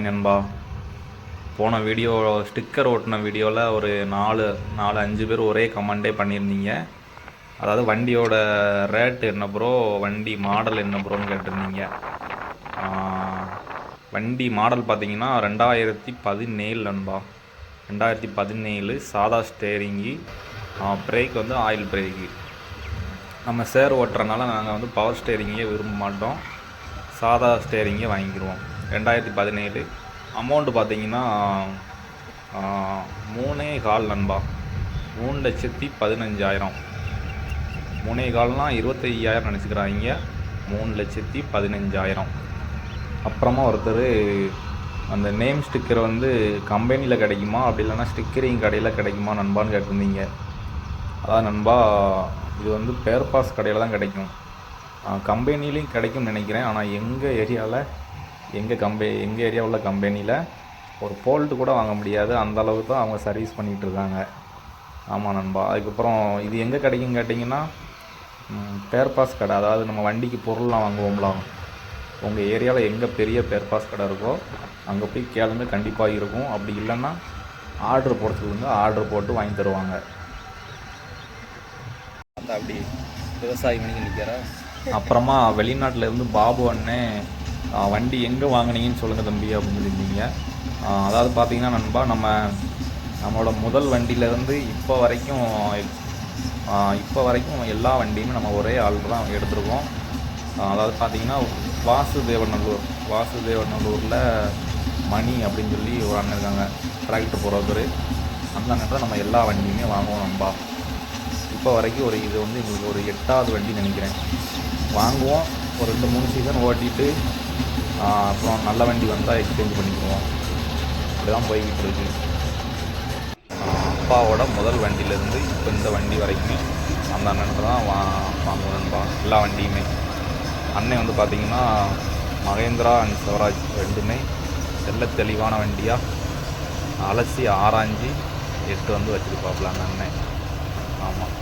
Hi நண்பா. போன video sticker ஓட்டின வீடியோவில் ஒரு நாலு நாலு அஞ்சு பேர் ஒரே கமெண்டே பண்ணியிருந்தீங்க. அதாவது வண்டியோட ரேட் என்ன ப்ரோ வண்டி மாடல் என்ன ப்ரோன்னு கேட்டிருந்தீங்க. வண்டி மாடல் பார்த்தீங்கன்னா ரெண்டாயிரத்தி பதினேழு நண்பா. ரெண்டாயிரத்தி பதினேழு சாதா ஸ்டேரிங்கி பிரேக் வந்து ஆயில் பிரேக்கு நம்ம சேர் ஓட்டுறனால நாங்கள் வந்து பவர் ஸ்டேரிங்கே விரும்ப மாட்டோம். சாதா ஸ்டேரிங்கே வாங்கிக்கிடுவோம் ரெண்டாயிரத்தி பதினேழு. அமௌண்ட்டு பார்த்தீங்கன்னா மூணே கால் நண்பா. மூணு லட்சத்தி பதினஞ்சாயிரம். மூணே கால்னால் இருபத்தையாயிரம் நினச்சிக்கிறாங்க. மூணு லட்சத்தி பதினஞ்சாயிரம். அப்புறமா ஒருத்தர் அந்த நேம் ஸ்டிக்கர் வந்து கம்பெனியில் கிடைக்குமா? அப்படி இல்லைன்னா ஸ்டிக்கரிங் கடையில் கிடைக்குமா நண்பான்னு கேட்டிருந்தீங்க. அதான் நண்பா இது வந்து பேர் பாஸ் கடையில் தான் கிடைக்கும். கம்பெனிலையும் கிடைக்கும்னு நினைக்கிறேன். ஆனால் எங்கள் ஏரியாவில் எங்கள் கம்பெ எங்கள் ஏரியா உள்ள கம்பெனியில் ஒரு போல்ட்டு கூட வாங்க முடியாது. அந்த அளவுக்கு தான் அவங்க சர்வீஸ் பண்ணிகிட்டு இருக்காங்க. ஆமாம் நண்பா. அதுக்கப்புறம் இது எங்கே கிடைக்கும் கேட்டிங்கன்னா பேர் பாஸ் கடை. அதாவது நம்ம வண்டிக்கு பொருள்லாம் வாங்குவோம்ல. உங்கள் ஏரியாவில் எங்கே பெரிய பேர் பாஸ் கடை இருக்கோ அங்கே போய் கேளுங்க. கண்டிப்பாக இருக்கும். அப்படி இல்லைன்னா ஆர்டர் போட சொல்லுங்க ஆர்டர் போட்டு வாங்கி தருவாங்க. அந்த அப்படி விவசாயி மணிக்கு நிற்கிறா அப்புறமா வெளிநாட்டுல இருந்து பாபு அண்ணே ஆ, வண்டி எங்கே வாங்குனீங்கன்னு சொல்லுங்கள் தம்பி அப்படின்னு சொல்லியிருந்தீங்க. அதாவது பார்த்தீங்கன்னா நண்பா நம்ம நம்மளோட முதல் வண்டியிலேருந்து இப்போ வரைக்கும் இப்போ வரைக்கும் எல்லா வண்டியுமே நம்ம ஒரே ஆள் தான் எடுத்திருக்கோம். அதாவது பார்த்தீங்கன்னா வாசுதேவநல்லூர் வாசுதேவநல்லூரில் மணி அப்படின்னு சொல்லி ஒரு அண்ணன் இருக்காங்க டிராக்டர் போகிறவர் அந்த அண்ணன் தான் நம்ம எல்லா வண்டியுமே வாங்குவோம் நண்பா. இப்போ வரைக்கும் ஒரு இது வந்து எங்களுக்கு ஒரு எட்டாவது வண்டி நினைக்கிறேன். வாங்குவோம். ஒரு ரெண்டு மூணு சீசன் ஓட்டிட்டு அப்புறம் நல்ல வண்டி வந்தால் எக்ஸ்சேஞ்ச் பண்ணிக்குவோம். அப்படி தான் போய்கிட்டு இருக்கு. அப்பாவோட முதல் வண்டியிலேருந்து இப்போ இந்த வண்டி வரைக்கும் அந்த அண்ணன்ட்ட தான் வா வாங்குவேன்பா எல்லா வண்டியுமே. அண்ணன் வந்து பார்த்தீங்கன்னா மகேந்திரா அண்ட் சிவராஜ் ரெண்டுமே செல்ல தெளிவான வண்டியாக அலசி ஆராய்ஞ்சி எட்டு வந்து வச்சுருப்பாப்புல அந்த அண்ணன் ஆமாம்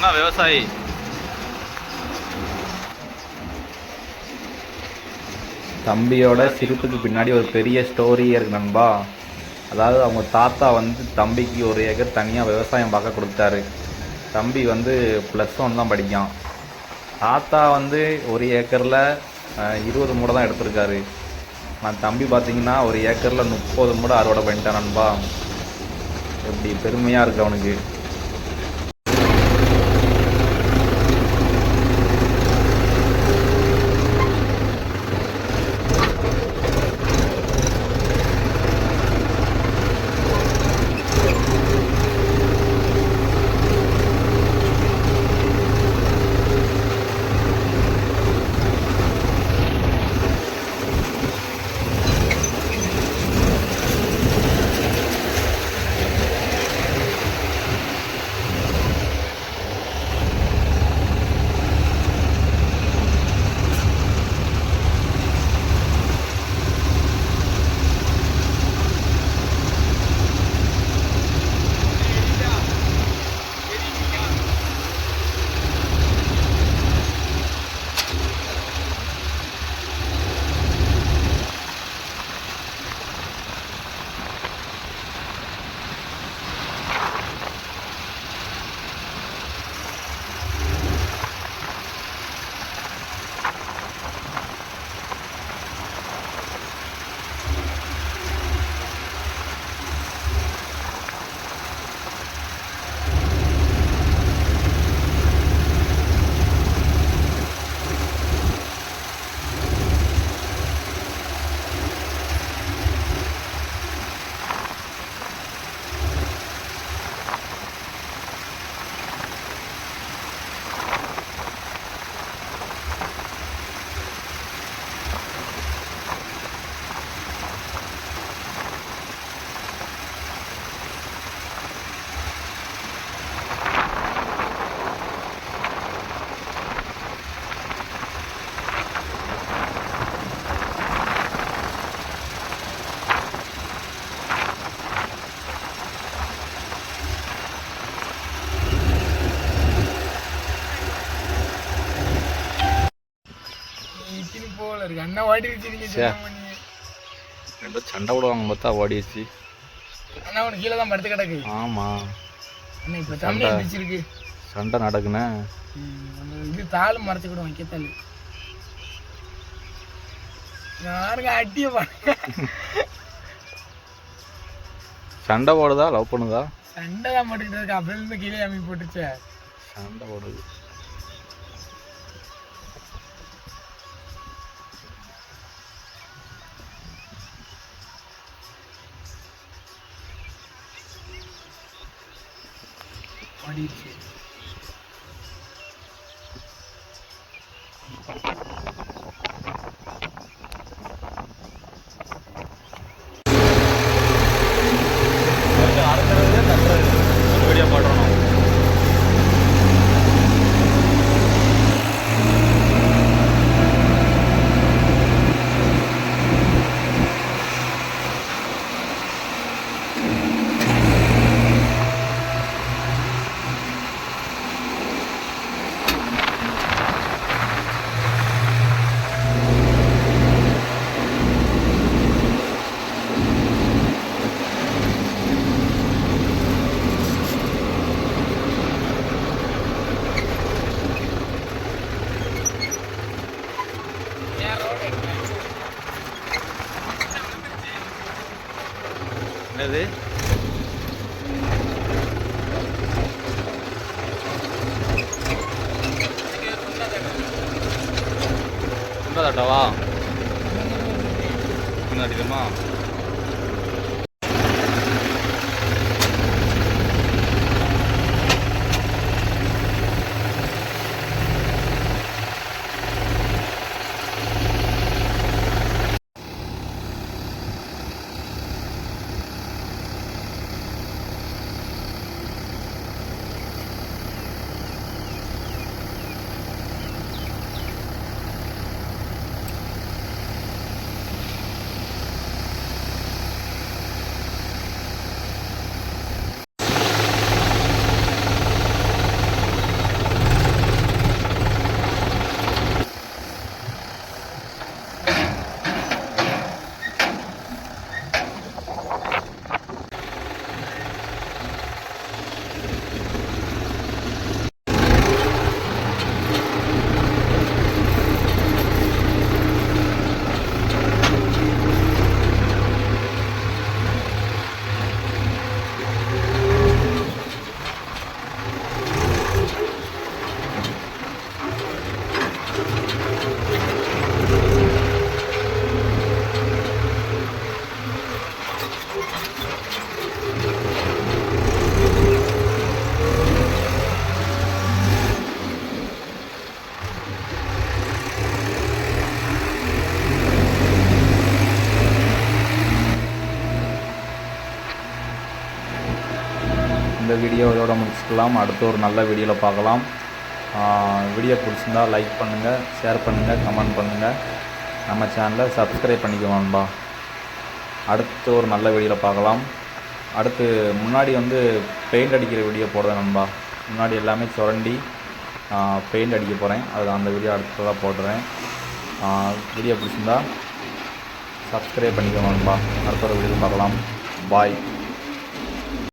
ஒன்றா விவசாயி. தம்பியோட சிரிப்புக்கு பின்னாடி ஒரு பெரிய ஸ்டோரியே இருக்கு நண்பா. அதாவது அவங்க தாத்தா வந்து தம்பிக்கு ஒரு ஏக்கர் தனியாக விவசாயம் பார்க்க கொடுத்தாரு. தம்பி வந்து ப்ளஸ் ஒன் தான் படிக்கான். தாத்தா வந்து ஒரு ஏக்கரில் இருபது மூடை தான் எடுத்திருக்காரு. நான் தம்பி பார்த்தீங்கன்னா ஒரு ஏக்கரில் முப்பது மூடை அறுவடை பண்ணிட்டேன் நண்பா. எப்படி பெருமையாக இருக்கு அவனுக்கு. ஓடிடுச்சு நீங்க ரெண்டும் சண்டை விடுவாங்க பார்த்தா ஓடிடுச்சு அண்ணா உனக்கு கீழே தான் படுத்து கிடக்கு. ஆமாம் அண்ணா இப்போ தமிழ் பிடிச்சிருக்கு சண்டை நடக்குண்ணே. இது தாளும் மறைச்சு கூட வைக்கத்தாள். யாருங்க அட்டிய சண்டை போடுதா லவ் பண்ணுதா? சண்டை தான் போட்டுக்கிட்டு இருக்கு. அப்படியே இருந்து கீழே அமைப்பு போட்டுச்சே சண்டை போடுது. ஓடிடுச்சு குண்டதாட்டவா இன்னும் அடிக்குமா வீடியோ இதோட முடிச்சுக்கலாம். அடுத்த ஒரு நல்ல வீடியோவில் பார்க்கலாம். வீடியோ பிடிச்சிருந்தா லைக் பண்ணுங்கள் ஷேர் பண்ணுங்கள் கமெண்ட் பண்ணுங்கள் நம்ம சேனலை சப்ஸ்கிரைப் பண்ணிக்கோங்கப்பா அடுத்து ஒரு நல்ல வீடியோவில் பார்க்கலாம். அடுத்து முன்னாடி வந்து பெயிண்ட் அடிக்கிற வீடியோ போடுறேன் நண்பா. முன்னாடி எல்லாமே சுரண்டி பெயிண்ட் அடிக்க போகிறேன் அது அந்த வீடியோ அடுத்ததாக போடுறேன். வீடியோ பிடிச்சிருந்தா சப்ஸ்கிரைப் பண்ணிக்கோங்கப்பா அடுத்த ஒரு வீடியோ பார்க்கலாம். பாய்